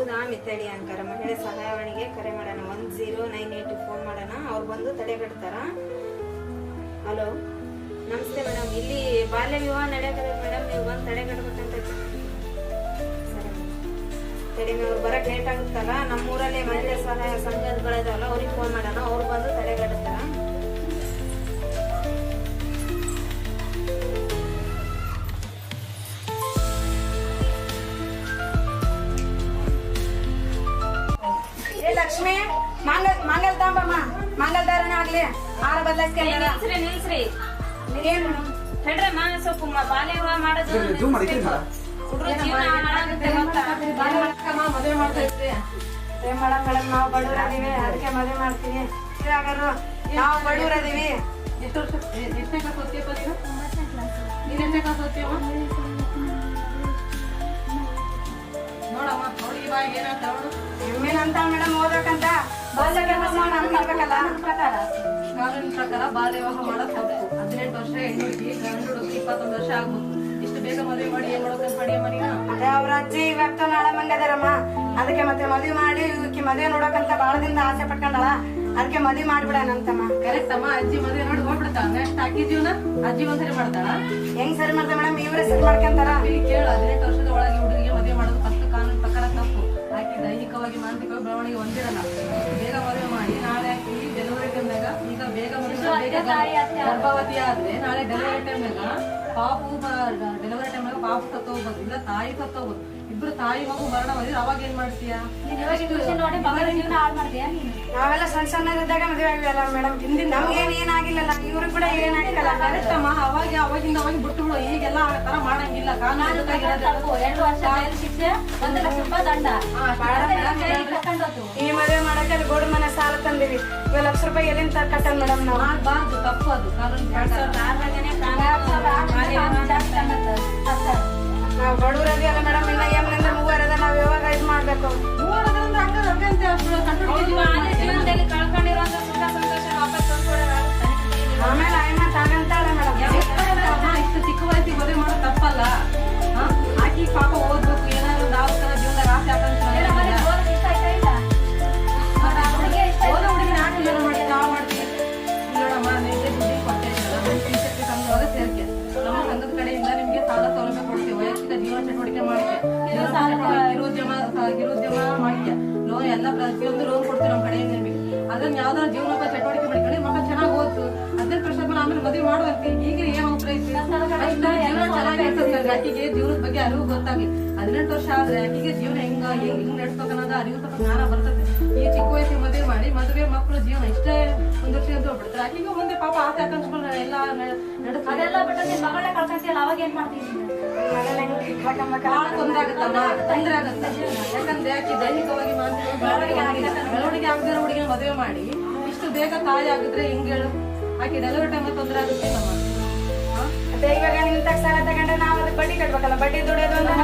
ಹೌದಾ ಮಿತ್ತಳಿ ಅಂತಾರೆ ಮಹಿಳೆ ಸಹಾಯವಾಣಿಗೆ ಕರೆ ಮಾಡೋಣ. One zero nine eight phone ಮಾಡೋಣ. ಅವ್ರು ಬಂದು ತಡೆಗಟ್ತಾರ. ಹಲೋ ನಮಸ್ತೆ ಮೇಡಮ್ ಇಲ್ಲಿ ಬಾಲ್ಯ ವಿವಾಹ ನಡೆಯಕ್ಕೆ ಮೇಡಮ್ ನೀವು ಬಂದು ತಡೆಗಟ್ಬೇಕಂತ ಸರಿ. ಅವ್ರು ಬರಕ್ ಲೇಟ್ ಆಗುತ್ತಲ್ಲ? ನಮ್ಮೂರಲ್ಲೇ ಮಹಿಳೆ ಸಹಾಯ ಸಂಘಗಳದಾವಲ್ಲ ಅವ್ರಿಗೆ ಫೋನ್ ಮಾಡೋಣ. ಲಕ್ಷ್ಮಿ ಮಂಗಲ್ ಮಂಗಲ್ ತಾಂಬಮ್ಮ ಮಂಗಲ್ ದಾರನ ಆಗ್ಲಿ ಆರ ಬದಲಾಯಿಸ್ಕೊಂಡ ನಿಲ್ಸ್ರಿ ನಿಲ್ಸ್ರಿ. ಏನ್? ಹೇಳ್ರಿ ಮಾ ಸ್ವಲ್ಪ ಮ- ಬಾಲ್ಯ ವಿವಾಹ ಮಾಡೋದು ಹುಡ್ರು ಜೀವನ ಹಾಳಾಗುತ್ತೆ ಗೊತ್ತಾ? ಮದುವೆ ಮಾಡ್ತಾ ಇದ್ರಿ ಏನ್ ಮಾಡಕ್ ಮೇಡಮ್ ನಾವು ಬಡವರದೀವಿ ಅದಕ್ಕೆ ಮದುವೆ ಮಾಡ್ತೀವಿ. ನಾವು ಬಡವರದೀವಿ. ಎಷ್ಟು ವರ್ಷ ಎಷ್ಟನೇ ಕ್ಲಾಸ್ ಓದ್ತೀಯಪ್ಪ ನೀನು? ನೀನು ಎಷ್ಟನೇ ಕ್ಲಾಸ್ ಓದ್ತೀಯಮ್ಮ? ನೋಡಮ್ಮ ನೋಡಿ ಇವಾಗ ಅಂತ ಮೇಡಮ್ ಓದಬೇಕಂತ? ಬಾಲ್ಯ ಕೆಲಸ ಮಾಡ್ಬೇಕಲ್ಲ ಪ್ರಕಾರ ಕಾನೂನಿನ ಪ್ರಕಾರ ಬಾಲ್ಯ ವಿವಾಹ ಮಾಡೋದು ತಪ್ಪು ಹದಿನೆಂಟು ವರ್ಷ ಹೆಣ್ಣು ಹುಡುಗಿ ಗಂಡು ಹುಡುಗಿ ಇಪ್ಪತ್ತೊಂದು ವರ್ಷ ಆಗ್ಬೋದು. ಇಷ್ಟು ಬೇಗ ಮದುವೆ ಮಾಡಿ ಏನ್ ಮಾಡ್ಬೇಕಂತ ಮಾಡಿಯಮ್ಮ ನೀನು ಅದೇ ಅವ್ರ ಅಜ್ಜಿ ಇವತ್ತು ನಾಳೆ ಮಂಗದಾರಮ್ಮ ಅದಕ್ಕೆ ಮತ್ತೆ ಮದುವೆ ಮಾಡಿ ಇವಕ್ಕೆ ಮದುವೆ ನೋಡಕಂತ ಬಾಳದಿಂದ ಆಸೆ ಪಟ್ಕೊಂಡಳ. ಅದಕ್ಕೆ ಮದುವೆ ಮಾಡ್ಬಿಡಣಂತಮ್ಮ ಕರೆಕ್ಟ್ ಅಮ್ಮ ಅಜ್ಜಿ ಮದುವೆ ನೋಡಿ ಹೋಗ್ಬಿಡ್ತಾಳ. ನೆಕ್ಸ್ಟ್ ಅಕ್ಕಿ ಜೀವನ ಅಜ್ಜಿ ಒಂದ್ಸರಿ ಮಾಡ್ತಾಳ? ಹೆಂಗ್ ಸರಿ ಮಾಡ್ತಾ ಮೇಡಮ್? ಇವ್ರೇ ಸರಿ ಮಾಡ್ಕೊಂತಾರ. ಕೇಳು ಹದಿನೆಂಟು ವರ್ಷದ ದೈಹಿಕವಾಗಿ ಮಾನಸಿಕವಾಗಿ ಬೆಳವಣಿಗೆ ಹೊಂದಿರಲ್ಲ. ಇಷ್ಟು ಬೇಗ ಮದುವೆ ಮಾಡಿ ನಾಳೆ ಆಕಿ ಡೆಲಿವರಿ ಟೈಮ್ನಾಗ ಈಗ ಬೇಗ ಮದುವೆ ಬೇಗ ಗರ್ಭವತಿ ಆದ್ರೆ ನಾಳೆ ಡೆಲಿವರಿ ಟೈಮ್ನಾಗ ಪಾಪು ಡೆಲಿವರಿ ಟೈಮ್ನಾಗ ಪಾಪು ಸತ್ತು ಹೋಗ್ಬೋದು ಇಲ್ಲ ತಾಯಿ ಸತ್ತು ಹೋಗ್ಬೋದು ಇಬ್ರು ತಾಯಿ ಮಗು ಮರಣ ಮಾಡಿದ್ರೆ ಅವಾಗ ಏನ್ ಮಾಡ್ತೀಯಾ? ನಾವೆಲ್ಲ ಸಣ್ಣ ಸಣ್ಣದಿದ್ದಾಗ ಮದುವೆ ಆಗಿವಲ್ಲ ಮೇಡಮ್ ಹಿಂದಿನ ನಮ್ಗೇನ್ ಏನಾಗಿಲ್ಲಲ್ಲ ಇವ್ರು ಕೂಡ ಏನಾಗಿಲ್ಲ ಕರೆಕ್ಟಮ್ಮ ಅವಾಗ ಅವಾಗಿಂದ ಅವಾಗ ಬಿಟ್ಟು ಬಿಡು ಈಗೆಲ್ಲ ಆ ತರ ಮಾಡಂಗಿಲ್ಲ ಕಾನೂನು ಬೇಕಾಗಿರೋದು. ಈ ಮದುವೆ ಮಾಡಕ್ಕೆ ಅಲ್ಲಿ ಗೋಡು ಮನೆ ಸಾಲ ತಂದಿವಿ. ಇವಾಗ ಲಕ್ಷ ರೂಪಾಯಿ ಎಲ್ಲಿಂದ ಕಟ್ಟಲ್ ಮೇಡಮ್ ನಾವು? ಆಗ್ಬಾರ್ದು ತಪ್ಪು ಅದು ಕಾನೂನು ನಾವು ಬಡವರದಿ ಮಾಡ್ಬೇಕು ಮೂವರದ್ರಿಂದ ಹಂಗ ಹಂಗಂತೆ ಅಷ್ಟು ಜೀವನದಲ್ಲಿ ಸುಖ ಸಂತೋಷ ವಾಪಸ್ ತಂದ್ಕೊಡೋದಾಗುತ್ತೆ ಆಮೇಲೆ ಅಯ್ಯಮ್ಮ ತಾನಂತಾಳೆ ಮೇಡಮ್. ಇಷ್ಟು ಚಿಕ್ಕ ವಯಸ್ಸಿಗೆ ಮದುವೆ ಮಾಡೋದು ತಪ್ಪಲ್ಲ? ಆಕಿ ಪಾಪ ಓದ್ಬೇಕು ಏನಾದ್ರು ಒಂದು ಆವತ್ತನ ಜೀವನದಾಗ ಆಸೆ ಸೇರ್ಕೆ. ನಮ್ಮ ಸಂಘದ ಕಡೆಯಿಂದ ನಿಮಗೆ ಸಾಲ ಸೌಲಭ್ಯ ಕೊಡ್ತೀವಿ ವೈಯಕ್ತಿಕ ಜೀವನ ಚಟುವಟಿಕೆ ಮಾಡಿಕೆ ಲೋನ್ ಎಲ್ಲ ಪ್ರತಿಯೊಂದು ಲೋನ್ ಕೊಡ್ತೀವಿ ನಮ್ಮ ಕಡೆಯಿಂದ ನಿಮಗೆ. ಅದನ್ನ ಯಾವ್ದಾರ ಜೀವನೋಪ ಚಟುವಟಿಕೆ ಮಾಡ್ಕೊಂಡು ಮಕ್ಕಳು ಚೆನ್ನಾಗಿ ಓದ್ತು ಹದಿನೆಂಟು ವರ್ಷ ಮೇಲೆ ಆಮೇಲೆ ಮದುವೆ ಮಾಡುವಂತೆ. ಈಗ ಏನ್ ಜೀವನ ಚೆನ್ನಾಗಿರ್ತದೆ ಆಕಿಗೆ ಜೀವನದ ಬಗ್ಗೆ ಅರಿವು ಗೊತ್ತಾಗಿ ಹದಿನೆಂಟು ವರ್ಷ ಆದ್ರೆ ಆಕಿಗೆ ಜೀವನ ಹೆಂಗ ಹೆಂಗ್ ಹಿಂಗ್ ನಡ್ಸ್ಬೇಕು ಅನ್ನೋದು ಅರಿವು ಸ್ವಲ್ಪ ಜ್ಞಾನ ಬರ್ತದೆ. ಈ ಚಿಕ್ಕ ವಯಸ್ಸಿಗೆ ಮದುವೆ ಮಾಡಿ ಮದುವೆ ಮಕ್ಕಳು ಜೀವನ ಇಷ್ಟೇ ಒಂದು ವರ್ಷ ಅಂತ ಹೋಗ್ಬಿಡ್ತಾರೆ ಆಕಿಗೆ ಮುಂದೆ ಪಾಪ ಆಸೆ ಆಕಾಂಕ್ಷೆಗಳು ಎಲ್ಲ ನಡೆಸ್ತಾರೆ ಅದೆಲ್ಲ ಬಿಟ್ಟು ನಿನ್ ಮಗಳನ್ನ ಕಳ್ಕೊಂತಿಯಲ್ಲ ಅವಾಗ ಏನ್ ಮಾಡ್ತೀನಿ ಬಹಳ ತೊಂದರೆ ಆಗುತ್ತಮ್ಮ ತೊಂದರೆ ಆಗುತ್ತೆ. ಯಾಕಂದ್ರೆ ಆಕಿ ದೈಹಿಕವಾಗಿ ಮಾನಸಿಕ ಬೆಳವಣಿಗೆ ಆಗಿದೆ ಬೆಳವಣಿಗೆ ಆಗದಿರೋ ಹುಡುಗಿನ ಮದುವೆ ಮಾಡಿ ಇಷ್ಟು ಬೇಗ ತಾಯಿ ಆಗಿದ್ರೆ ಹಿಂಗ್ ಹೇಳು? ಆಕೆ ಡೆಲಿವರಿ ಟೈಮ್ ತೊಂದರೆ ಆಗುತ್ತೆ ನಮ್ಮ ಹಾ? ಅದೇ ಇವಾಗ ನಿಂತ ಸಾಲ ತಗೊಂಡ್ರೆ ನಾವು ಬಡ್ಡಿ ಕಟ್ಬೇಕಲ್ಲ? ಬಡ್ಡಿ ದುಡಿಯೋದು ಅಂದ್ರೆ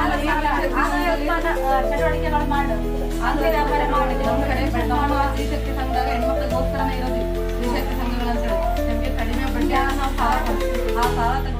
ಚಟುವಟಿಕೆಗಳು ವ್ಯಾಪಾರ ಮಾಡಿ ನಮ್ಮ ಕಡೆ ನಮ್ಮ ಸ್ತ್ರೀಶಕ್ತಿ ಸಂಘದಾಗ ಹೆಣ್ಮಕ್ಳಿಗೋಸ್ಕರನೇ ಇರೋದು ಸ್ತ್ರೀಶಕ್ತಿ ಸಂಘಗಳು ಅಂತ ಹೇಳಿ ನಮ್ಗೆ ಕಡಿಮೆ ಬಡ್ಡಿ ನಾವು ಸಾಲ ಆ ಸಾಲ ತಗೊಂಡು